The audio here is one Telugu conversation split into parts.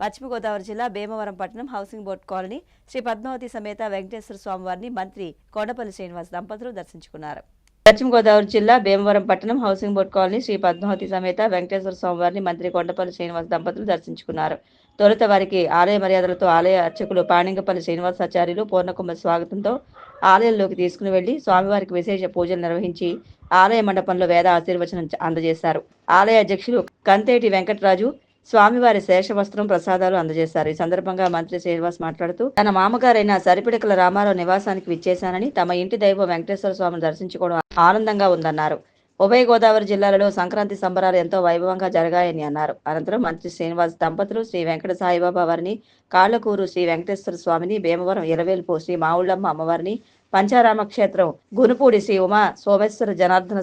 పశ్చిమ గోదావరి జిల్లా భీమవరం పట్టణం housing board colony Sri Padmavati సమేత వెంకటేశ్వర స్వామివారిని మంత్రి కొండపల్లి శ్రీనివాస్ దంపతులు దర్శించుకున్నారు. పశ్చిమ గోదావరి జిల్లా భీమవరం పట్టణం housing board colony Sri Padmavati సమేత వెంకటేశ్వర స్వామివారిని మంత్రి కొండపల్లి శ్రీనివాస్ దంపతులు దర్శించుకున్నారు. తొలుత వారికి ఆలయ మర్యాదలతో ఆలయ అర్చకులు పాణింగపల్లి శ్రీనివాసాచార్యులు పూర్ణకుమ స్వాగతంతో ఆలయంలోకి తీసుకుని వెళ్ళి స్వామివారికి విశేష పూజలు నిర్వహించి ఆలయ మండపంలో వేద ఆశీర్వచనం అందజేశారు. ఆలయ అధ్యక్షులు కంతేటి వెంకటరాజు స్వామివారి శేషవస్త్రం ప్రసాదాలు అందజేశారు. ఈ సందర్భంగా మంత్రి శ్రీనివాస్ మాట్లాడుతూ తన మామగారైన సరిపిడకల రామారావు నివాసానికి విచ్చేశానని తమ ఇంటి దైవం వెంకటేశ్వర స్వామిని దర్శించుకోవడం ఆనందంగా ఉందన్నారు. ఉభయ గోదావరి జిల్లాలలో సంక్రాంతి సంబరాలు ఎంతో వైభవంగా జరగాయని అన్నారు. అనంతరం మంత్రి శ్రీనివాస్ దంపతులు శ్రీ వెంకట సాయిబాబా వారిని కాళ్ళకూరు శ్రీ వెంకటేశ్వర స్వామిని భీమవరం ఇలవేల్పు శ్రీ మావుళ్ళమ్మ అమ్మవారిని పంచారామ క్షేత్రం గునుపూడి శ్రీ ఉమా సోమేశ్వర జనార్దన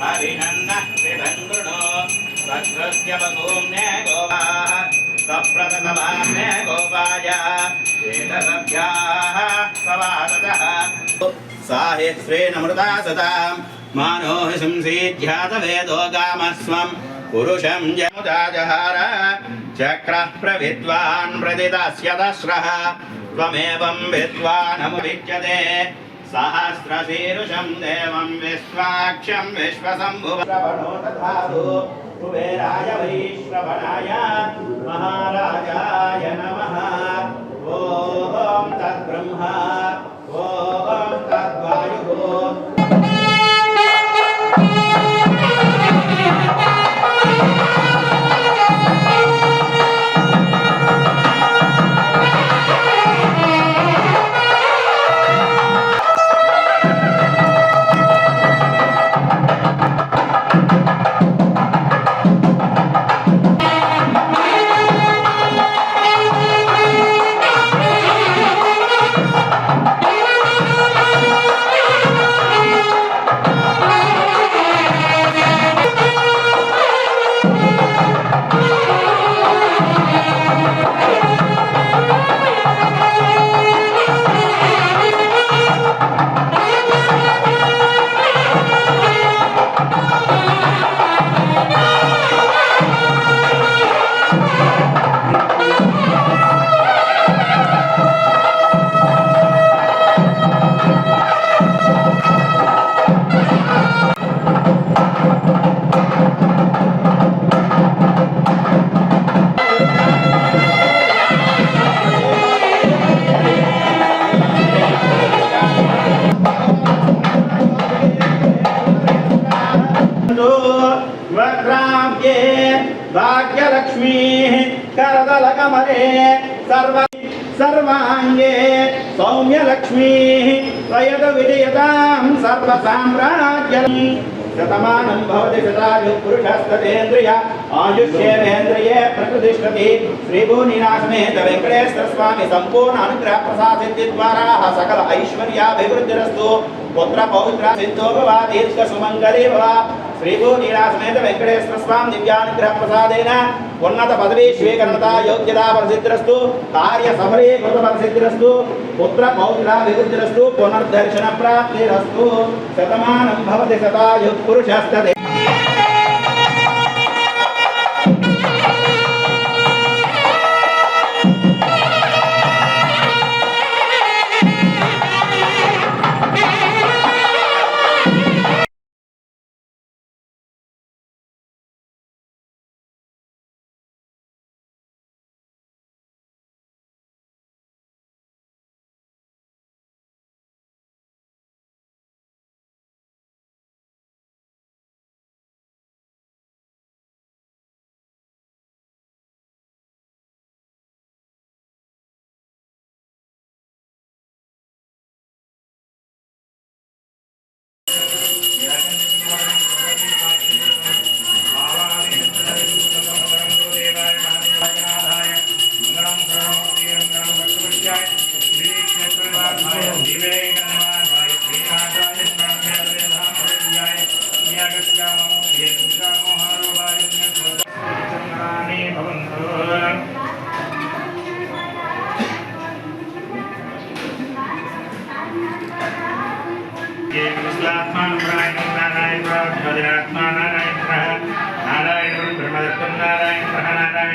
हरिनन्दो भद्रस्य वसूम्ने गोपाः सप्रतमाम्ने गोपाय एतदभ्याः सवासतः साहेश्रेणमृता सताम् मानो हि संसीध्यातवेदो गामस्वम् पुरुषं जमुदा जहार चक्रः प्रविद्वान् प्रतिदास्यदस्रः त्वमेवं विद्वानमुच्यते सहस्रशीरुषं देवं विश्वाक्षं विश्वशम्भुवणो दधातु कुबेराय वैश्रवणाय महाराजाय ವಂದು ವಕ್ರಾಬ್ಜೆ ಭಾಗ್ಯಲಕ್ಷ್ಮೀ ಕರದಲ ಕಮಲೆ ಸರ್ವ ಸರ್ವಾಂಗೆ ಸೌಮ್ಯಲಕ್ಷ್ಮೀ ತ್ವಯದ ವಿಜಯತಾಂ ಸರ್ವ ಸಾಮ್ರಾಜ್ಯ శతమానం భవతి శతాయు పురుషస్తేంద్రియ ఆయుష్యేంద్రియే ప్రతిష్టతి. శ్రీభూనినాశమేత వెంకటేశ్వర స్వామి సంపూర్ణ అనుగ్రహ ప్రసాసిద్ధి ద్వారా సకల ఐశ్వర్యాభివృద్ధిరస్తు. పుత్ర పౌత్ర సిద్ధో దీర్ఘ సుమంగళీ భవ. శ్రీభూనీలాసమేత వెంకటేశ్వర స్వామి దివ్యానుగ్రహ ప్రసాదేన ఉన్నత పదవీ స్వీకరణత యోగ్యతా పరిసిద్ధిరస్తు కార్య సఫలీ కృత పరిసిద్ధిరస్తు పుత్ర పౌత్ర విరుద్ధిరస్తు పునర్దర్శన ప్రాప్తిరస్తు శతమానం భవతి శతాయు आत्मा नारायण नारायण भजनात्मा नारायण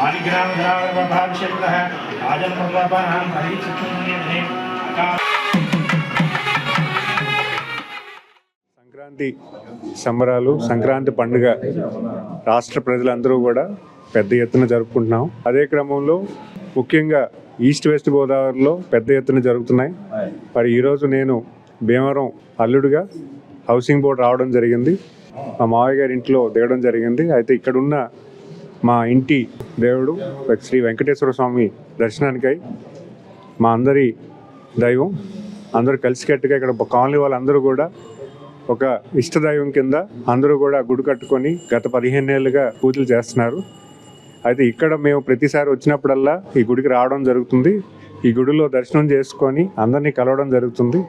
ఆదిగ్రామ సంక్రాంతి సంబరాలు సంక్రాంతి పండుగ రాష్ట్ర ప్రజలందరూ కూడా పెద్ద ఎత్తున జరుపుకుంటున్నాం. అదే క్రమంలో ముఖ్యంగా ఈస్ట్ వెస్ట్ గోదావరిలో పెద్ద ఎత్తున జరుగుతున్నాయి. మరి ఈరోజు నేను భీమవరం అల్లుడుగా హౌసింగ్ బోర్డు రావడం జరిగింది. మా మావయ్య గారి ఇంట్లో దిగడం జరిగింది. అయితే ఇక్కడున్న మా ఇంటి దేవుడు శ్రీ వెంకటేశ్వర స్వామి దర్శనానికై మా అందరి దైవం అందరూ కలిసికట్టుగా ఇక్కడ కాలనీ వాళ్ళందరూ కూడా ఒక ఇష్టదైవం కింద అందరూ కూడా గుడి కట్టుకొని గత పదిహేను ఏళ్ళుగా పూజలు చేస్తున్నారు. అయితే ఇక్కడ మేము ప్రతిసారి వచ్చినప్పుడల్లా ఈ గుడికి రావడం జరుగుతుంది. ఈ గుడిలో దర్శనం చేసుకొని అందరినీ కలవడం జరుగుతుంది.